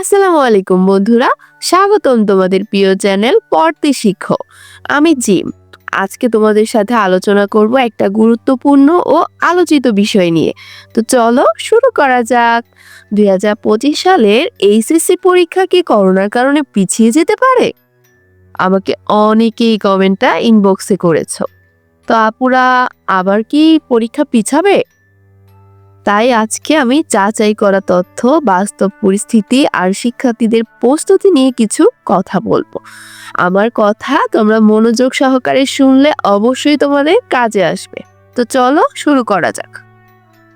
আসসালামু আলাইকুম বন্ধুরা, স্বাগতম তোমাদের প্রিয় চ্যানেল পড়তে শিখো। আমি জিম। আজকে তোমাদের সাথে আলোচনা করব একটা গুরুত্বপূর্ণ ও আলোচিত বিষয় নিয়ে। তো চলো শুরু করা যাক। দুই হাজার পঁচিশ সালের এইচএসসি পরীক্ষা কি করোনার কারণে পিছিয়ে যেতে পারে? আমাকে অনেকেই কমেন্টটা ইনবক্সে করেছ। তো আপুরা, আবার কি পরীক্ষা পিছাবে? তাই আজকে আমি যাচাই করা তথ্য, বাস্তব পরিস্থিতি আর শিক্ষার্থীদের প্রস্তুতি নিয়ে কিছু কথা বলব। আমার কথা তোমরা মনোযোগ সহকারে শুনলে অবশ্যই তোমাদের কাজে আসবে। তো চলো শুরু করা যাক।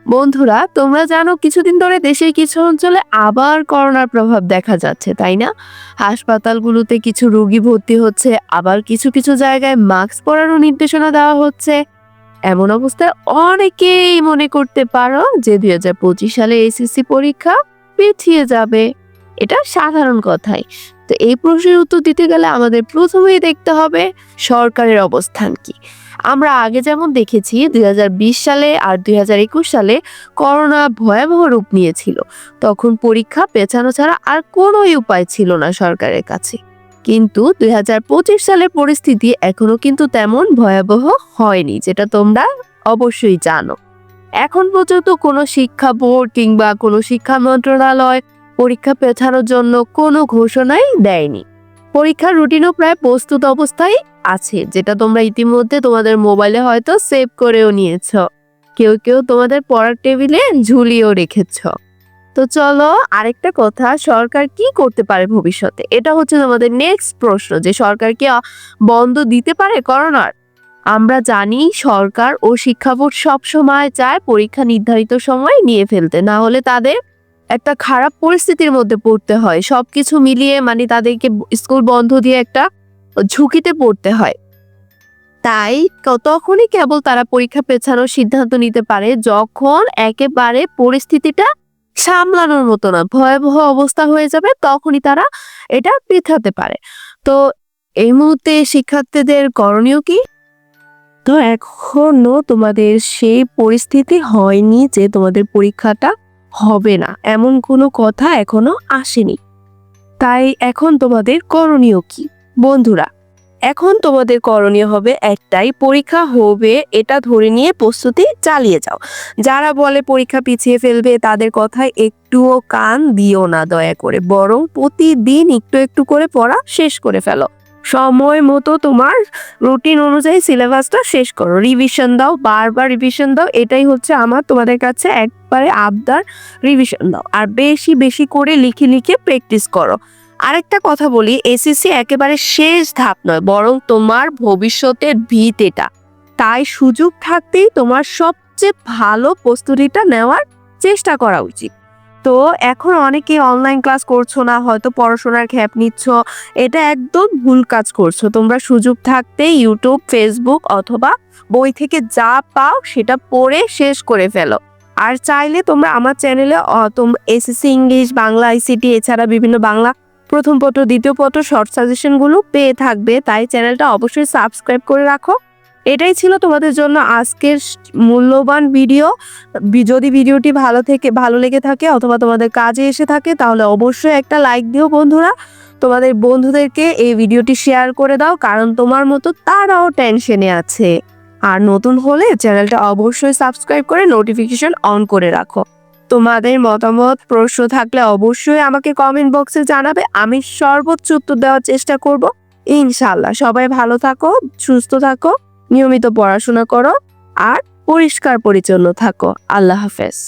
বন্ধুরা, তোমরা জানো কিছুদিন ধরে দেশের কিছু অঞ্চলে আবার করোনার প্রভাব দেখা যাচ্ছে, তাই না? হাসপাতালগুলোতে কিছু রোগী ভর্তি হচ্ছে, আবার কিছু কিছু জায়গায় মাস্ক পরারও নির্দেশনা দেওয়া হচ্ছে। এমন অবস্থায় অনেকেই মনে করতে পারো যে দুই হাজার পঁচিশ সালে এসএসসি পরীক্ষা পিছিয়ে যাবে। এটা সাধারণ কথাই। তো এই প্রশ্নের উত্তর দিতে গেলে আমাদের প্রথমেই দেখতে হবে সরকারের অবস্থান কি। আমরা আগে যেমন দেখেছি দুই হাজার বিশ সালে আর দুই হাজার একুশ সালে করোনা ভয়াবহ রূপ নিয়েছিল। তখন পরীক্ষা পেছানো ছাড়া আর কোনোই উপায় ছিল না সরকারের কাছে। কিন্তু দুই হাজার পঁচিশ সালের পরিস্থিতি এখনও কিন্তু তেমন ভয়াবহ হয়নি, যেটা তোমরা অবশ্যই জানো। এখন পর্যন্ত কোনো শিক্ষা বোর্ড কিংবা কোনো শিক্ষা মন্ত্রণালয় পরীক্ষা পেছানোর জন্য কোনো ঘোষণাই দেয়নি। পরীক্ষার রুটিনও প্রায় প্রস্তুত অবস্থায় আছে, যেটা তোমরা ইতিমধ্যে তোমাদের মোবাইলে হয়তো সেভ করেও নিয়েছ। কেউ কেউ তোমাদের পড়ার টেবিলে ঝুলিয়েও রেখেছ। তো চলো আরেকটা কথা, সরকার কি করতে পারে ভবিষ্যতে? এটা হচ্ছে তোমাদের নেক্সট প্রশ্ন, যে সরকার কি বন্ধ দিতে পারে করোনার? আমরা জানি সরকার ও শিক্ষা বোর্ড সব সময় চায় পরীক্ষা নির্ধারিত সময় নিয়ে ফেলতে, না হলে তাদের একটা খারাপ পরিস্থিতির মধ্যে পড়তে হয়। সব কিছু মিলিয়ে মানে তাদেরকে স্কুল বন্ধ দিয়ে একটা ঝুঁকিতে পড়তে হয়। তাই তখনই কেবল তারা পরীক্ষা পেছানোর সিদ্ধান্ত নিতে পারে যখন একেবারে পরিস্থিতিটা সামলানোর মতো না। ভয়াবহ অবস্থা হয়ে যাবে, তখনই তারা এটা পেছাতে পারে। তো এই মুহূর্তে শিক্ষার্থীদের করণীয় কি? তো এখনও তোমাদের সেই পরিস্থিতি হয়নি যে তোমাদের পরীক্ষাটা হবে না। এমন কোনো কথা এখনও আসেনি। তাই এখন তোমাদের করণীয় কি? বন্ধুরা এখন তোমাদের করণীয় হবে একটাই, পরীক্ষা হবে, এটা ধরে নিয়ে প্রস্তুতি চালিয়ে যাও। যারা বলে পরীক্ষা পিছিয়ে ফেলবে, তাদের কথায় একটুও কান দিও না দয়া করে, বরং প্রতিদিন একটু একটু করে পড়া শেষ করে ফেলো। সময় মতো তোমার রুটিন অনুযায়ী সিলেবাসটা শেষ করো। রিভিশন দাও, বারবার রিভিশন দাও, এটাই হচ্ছে আমার, তোমাদের কাছে একবারে আবদার, রিভিশন দাও। আর বেশি বেশি করে লিখে লিখে প্র্যাকটিস করো। আরেকটা কথা বলি এসএসসি একেবারে শেষ ধাপ নয়, বরং তোমার ভবিষ্যতের ভিত এটা। তাই সুযোগ থাকতেই তোমার সবচেয়ে ভালো প্রস্তুতিটা নেওয়ার চেষ্টা করা উচিত। তো এখন অনেকে অনলাইন ক্লাস করছ না, হয়তো পড়াশোনার খ্যাপ নিচ্ছ, এটা একদম ভুল কাজ করছ। তোমরা সুযোগ থাকতে ইউটিউব ফেসবুক অথবা বই থেকে যা পাও সেটা পড়ে শেষ করে ফেলো। আর চাইলে তোমরা আমার চ্যানেলে এসএসসি ইংলিশ বাংলা আইসিটি এছাড়া বিভিন্ন বাংলা প্রথম পত্র, দ্বিতীয় পত্র শর্ট সাজেশনগুলো পেয়ে থাকবে, তাই চ্যানেলটা অবশ্যই সাবস্ক্রাইব করে রাখো। এটাই ছিল তোমাদের জন্য আজকের মূল্যবান ভিডিও যদি ভিডিওটি ভালো থেকে, ভালো লেগে থাকে অথবা তোমাদের কাজে এসে থাকে, তাহলে অবশ্যই একটা লাইক দিও বন্ধুরা। তোমাদের বন্ধুদেরকে এই ভিডিওটি শেয়ার করে দাও, কারণ তোমার মতো তারাও টেনশনে আছে। আর নতুন হলে চ্যানেলটা অবশ্যই সাবস্ক্রাইব করে নোটিফিকেশন অন করে রাখো। তোমাদের মতামত, প্রশ্ন থাকলে অবশ্যই আমাকে কমেন্ট বক্সে জানাবে। আমি সর্বোচ্চ উত্তর দেওয়ার চেষ্টা করব। ইনশাল্লাহ সবাই ভালো থাকো, সুস্থ থাকো, নিয়মিত পড়াশোনা করো, আর পরিষ্কার পরিচ্ছন্ন থাকো। আল্লাহ হাফেজ।